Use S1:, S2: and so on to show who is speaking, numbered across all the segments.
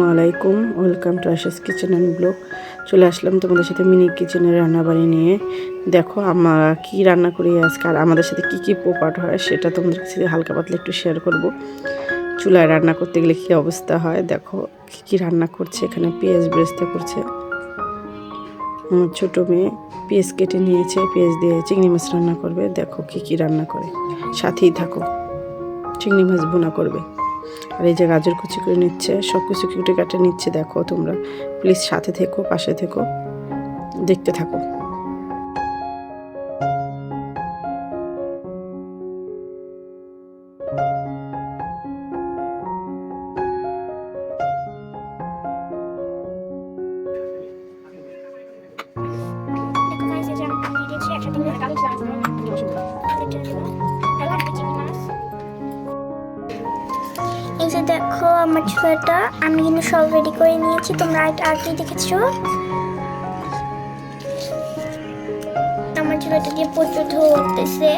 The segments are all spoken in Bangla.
S1: আলাইকুম। Welcome to Asha's kitchen and blog. চলে আসলাম তোমাদের সাথে মিনি কিচেনের রান্নাবাড়ি নিয়ে। দেখো, আমরা কি রান্না করি আজকে আর আমাদের সাথে কি কি পোপাট হয় সেটা তোমাদের কাছে হালকা পাতলা একটু শেয়ার করব। চুলায় রান্না করতে গেলে কী অবস্থা হয়? দেখো, কি কি রান্না করছে এখানে? পেঁয়াজ বেরেস্তা করছে। আমার ছোটো মেয়ে পেঁয়াজ কেটে নিয়েছে, পেঁয়াজ দিয়ে চিংড়ি মাছ রান্না করবে। দেখো, কি কি রান্না করে। সাথেই থাকো। চিংড়ি মাছ বোনা করবে। আর এই যে গাজর কুচি করে নিচ্ছে, সব কিছু কুটে কাটে নিচ্ছে, দেখো তোমরা। প্লিজ সাথে থেকো, পাশে থেকো, দেখতে থাকো।
S2: দেখো আমার ছোলাটা। আমি কিন্তু সব রেডি করে নিয়েছি। তোমরা আগে আগেই দেখেছ? আমার চুলাটা দিয়ে প্রচুর ধরতেছে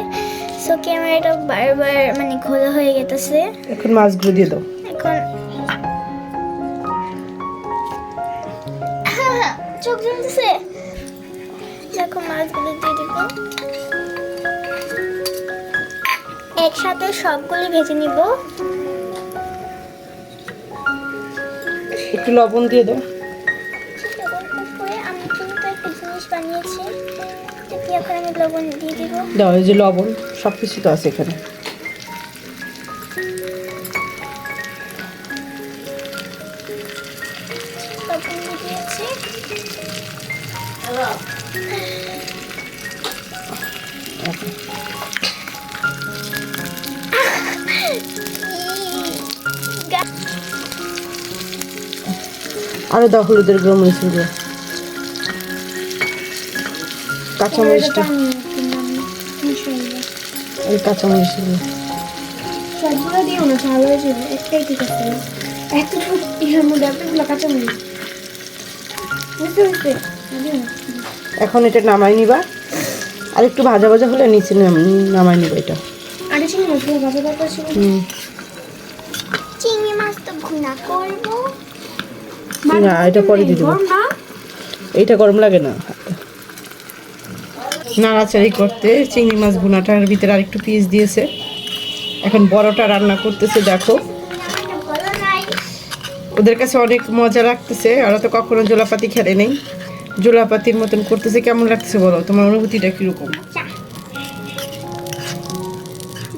S2: সো ক্যামেরাটা বারবার মানে খোলা হয়ে গেতেছে।
S1: এখন মাছগুলো দিয়ে দাও।
S2: এখন চোখ জ্বলতেছে? দেখো মাছগুলো দিয়ে দিব। একসাথে সবগুলি ভেজে নিব।
S1: একটু লবণ দিয়ে দাও। দাও যে লবণ সব কিছু তো আছে এখানে।
S2: লবণ
S1: আরও দাও হলুদের গুঁড়ো মরিচের গুঁড়ো। কাঁচামরিচটা। ওই কাঁচামরিচের গুঁড়ো।
S2: সবগুলো দিও না ঝাল একটাই ঠিক আছে এতটুকু ইহার মধ্যে এতগুলো কাঁচা মরিচ বুঝতে বুঝতে
S1: এখন এটা নামাই নিবা। আর একটু ভাজা ভাজা হলে নিচে নাম- নামাই নিবা এটা।
S2: আরে চিংড়ি মাছগুলো ভাজা চিংড়ি মাছ তো ভুনা করব।
S1: না এটা পরে দিয়ে দেবো। এইটা গরম লাগে না। নাড়াচাড়ি করতে চিংড়ি মাছ ভুনাটার ভিতরে আর একটু পিস দিয়েছে। এখন বড়টা রান্না করতেছে দেখো। ওদের কাছে অনেক মজা লাগতেছে ওরা তো কখনো জোলাপাতি খেলে নেই। জোলাপাতির মতন করতেছে কেমন লাগতেছে বলো? তোমার অনুভূতিটা কীরকম?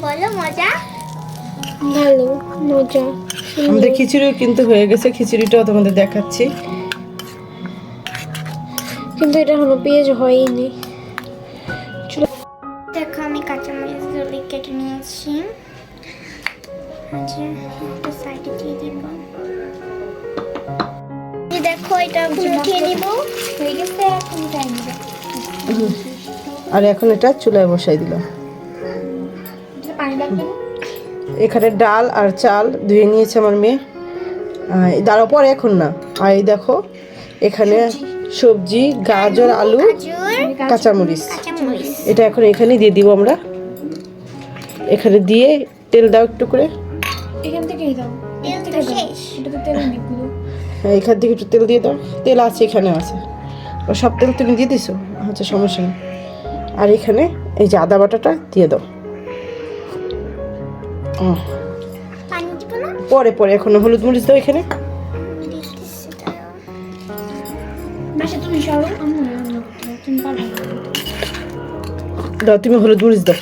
S2: বলো মজা। ভালো মজা
S1: আমাদের খিচুড়িও কিন্তু হয়ে গেছে খিচুড়িটাও তোমাদের দেখাচ্ছি।
S2: কিন্তু এটা এখনও পেঁয়াজ হয়নি। দেখো আমি কেটে নিয়েছি। আচ্ছা একটা সাইডে দিয়ে দিব। দেখো এটা উঠিয়ে নিব। হয়ে গেছে এখন উঠাই
S1: আর এখন এটা চুলায় বসাই দিলাম। এখানে ডাল আর চাল ধুয়ে নিয়েছে আমার মেয়ে। এই পরে এখন না। আর এই দেখো এখানে সবজি গাজর আলু কাঁচামরিচ। এটা এখন এখানে দিয়ে দিব আমরা। এখানে দিয়ে তেল দাও একটু করে।
S3: এখান থেকেই দাও।
S1: হ্যাঁ, এখান থেকে একটু তেল দিয়ে দাও। তেল আছে এখানে আছে। ও সব তেল তুমি দিয়ে দিছো? আচ্ছা সমস্যা নেই। আর এখানে এই যে আদা বাটাটা দিয়ে দাও। পরে পরে এখন হলুদ মরিচ দাও এখানে। দাও তুমি হলুদ মরিচ দাও।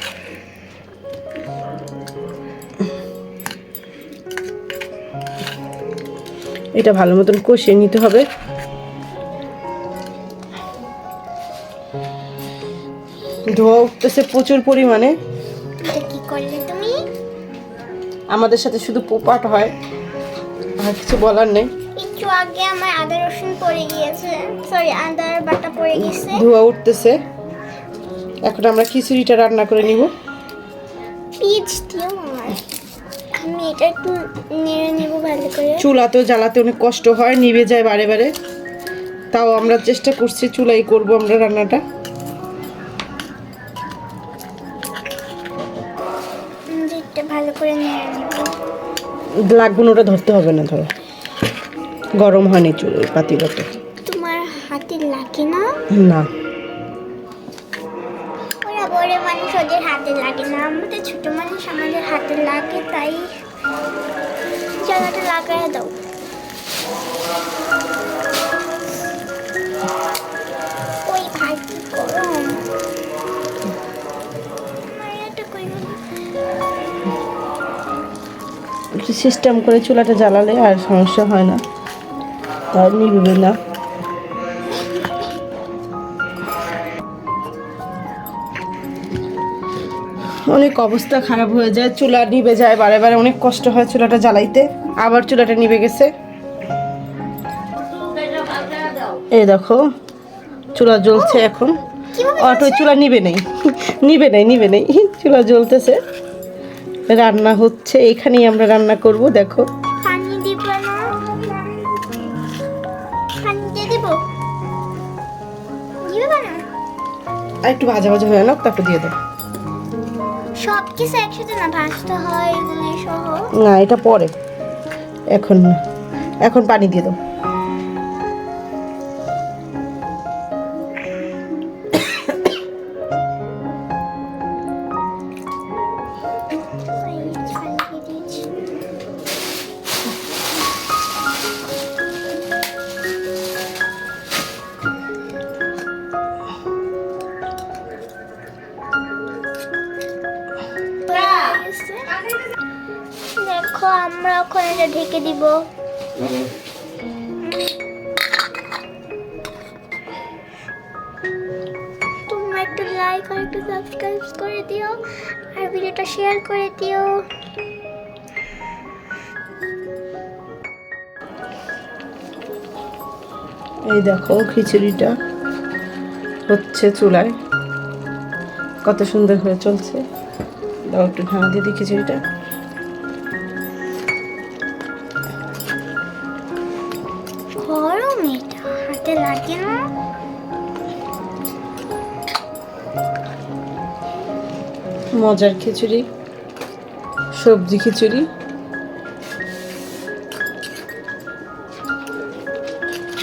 S1: এটা ভালো মতন কষিয়ে নিতে হবে। ধোয়া উঠতেছে প্রচুর পরিমাণে। আমাদের সাথে শুধু পোপাট হয় আর কিছু বলার নেই।
S2: একটু আগে আমার আদা রসুন পড়ে গিয়েছে সরি আদার বাটা পড়ে গেছে
S1: ধোয়া উঠতেছে। এখন আমরা খিচুড়িটা রান্না করে নিব।
S2: পিচ দিও আমি এটা একটু নেড়ে নেব ভালো করে।
S1: চুলাতেও জ্বালাতে অনেক কষ্ট হয় নিভে যায় বারে বারে। তাও আমরা চেষ্টা করছি চুলাই করব আমরা রান্নাটা। ওটা ধরতে হবে না ধরো। গরম হয়নি চুল পাতিলাতে
S2: তোমার হাতে লাগে না?
S1: না।
S2: ওরা বড় মানুষ ওদের হাতে লাগে না। আমাদের ছোট মানুষ আমাদের হাতে লাগে তাই। জায়গাটা লাগাই দাও।
S1: সিস্টেম করে চুলাটা জ্বালালে আর সমস্যা হয় না। আর নিবে না। অনেক অবস্থা খারাপ হয়ে যায় চুলা নিবে যায় বারে বারে অনেক কষ্ট হয় চুলাটা জ্বালাইতে। আবার চুলাটা নিভে গেছে। এই দেখো চুলা জ্বলছে এখন। অটো চুলা নিবে নেই। নিবে নেই নিবে নেই। চুলা জ্বলতেছে। রান্না হচ্ছে এখানেই আমরা রান্না করব দেখো। আর একটু ভাজা ভাজা হয়ে নাও তারপর দিয়ে দাও
S2: সব কিছু একসাথে না ভাজতে হয় এগুলি সহ।
S1: না এটা পরে। এখন এখন পানি দিয়ে দাও
S2: দেখো, আমরা ওখানে এটা ঢেকে দিব। তোমরা একটু লাইক আর একটু সাবস্ক্রাইব করে দিও, আর ভিডিওটা শেয়ার করে দিও।
S1: এই দেখো, খিচুড়িটা হচ্ছে চুলায়। কত সুন্দর হয়ে চলছে। দাও একটু ঢাকা দিয়ে দিই খিচুড়িটা।
S2: লাগে না
S1: মজার খিচুড়ি সবজি খিচুড়ি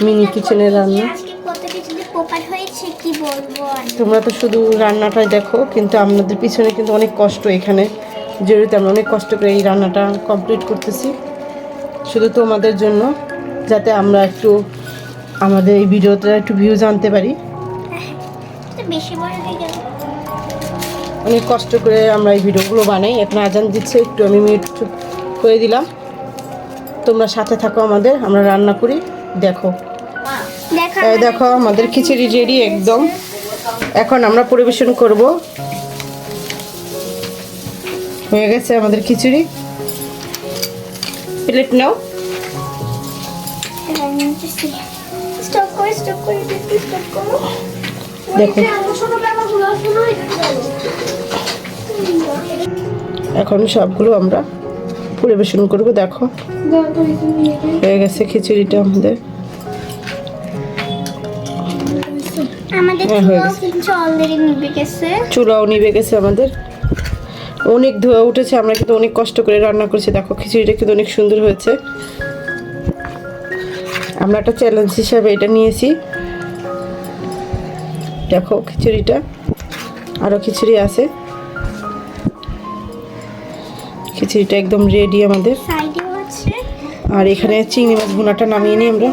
S1: মিনি কিচেনের রান্না। তোমরা তো শুধু রান্নাটাই দেখো কিন্তু আমাদের পিছনে কিন্তু অনেক কষ্ট এখানে। জড়িত আমরা অনেক কষ্ট করে এই রান্নাটা কমপ্লিট করতেছি। শুধু তোমাদের জন্য যাতে আমরা একটু আমাদের এই ভিডিওতে একটু ভিউজ আনতে পারি। অনেক কষ্ট করে আমরা এই ভিডিওগুলো বানাই। এখন আজান দিচ্ছে একটু আমি মিউট করে দিলাম। তোমরা সাথে থাকো আমাদের আমরা রান্না করি। দেখো।
S2: দেখো
S1: দেখো আমাদের খিচুড়ি রেডি একদম। এখন আমরা পরিবেশন করব। হয়ে গেছে আমাদের খিচুড়ি। প্লেট নাও।
S2: করে স্টপ করে। একটু স্টপ করো
S1: দেখো
S2: শুনো
S1: এখন সবগুলো আমরা পরিবেশন করব দেখো। হয়ে গেছে খিচুড়িটা আমাদের। হ্যাঁ,
S2: চুলাও নিভে গেছে
S1: আমাদের। অনেক ধোয়া উঠেছে আমরা কিন্তু অনেক কষ্ট করে রান্না করেছি। দেখো খিচুড়িটা কিন্তু অনেক সুন্দর হয়েছে। আমরা একটা চ্যালেঞ্জ হিসাবে এটা নিয়েছি। দেখো খিচুড়িটা আরও খিচুড়ি আছে। খিচুড়িটা একদম রেডি আমাদের। আর এখানে চিংড়ি মাছ ভুনাটা নামিয়ে নিই আমরা।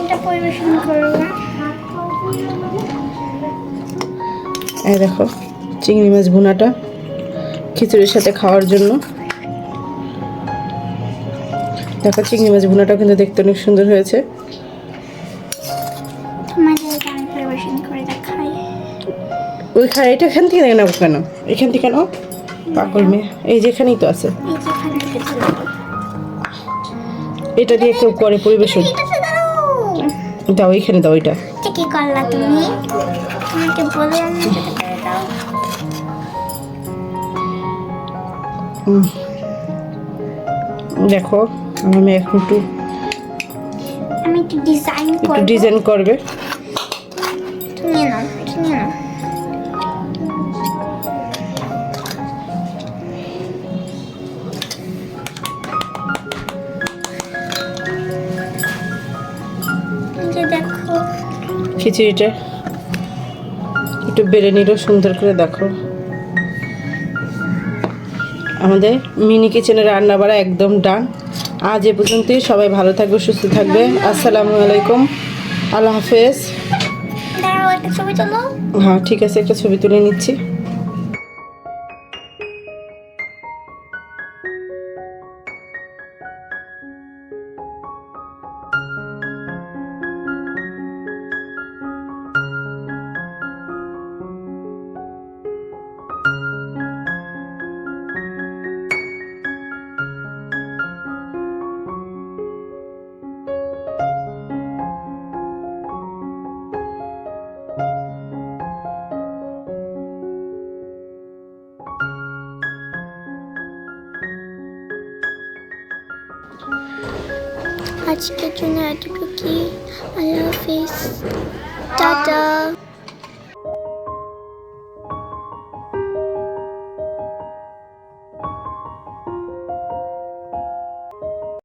S1: এই দেখো চিংড়ি মাছ ভুনাটা খিচুড়ির সাথে খাওয়ার জন্য। দেখো চিংড়ি মাছ ভুনাটা কিন্তু দেখতে অনেক সুন্দর হয়েছে। ওই খা এটা এখান থেকে নেব কেন এখান থেকে কেন পাগল মেয়ে। এই যেখানেই তো আছে। এটা দিয়ে কেউ করে পরিবেশন।
S2: দাও
S1: এইখানে দাও এটা।
S2: কি করলা তুমি? তোমাকে।
S1: দেখো আমি এখন একটু
S2: আমি একটু ডিজাইন
S1: একটু ডিজাইন করবে।
S2: তুমি নাও তুমি নাও।
S1: খিচুড়িটা একটু বেড়ে নিল সুন্দর করে দেখো। আমাদের মিনি কিচেনের রান্না বাড়া একদম ডান। আজ এ পর্যন্তই সবাই ভালো থাকবে সুস্থ থাকবে। আসসালামু আলাইকুম আল্লাহ হাফেজ। হ্যাঁ ঠিক আছে একটা ছবি তুলে নিচ্ছি।
S2: আজকের জন্য এতটুকুই। আল্লাহ হাফিজ টাটা।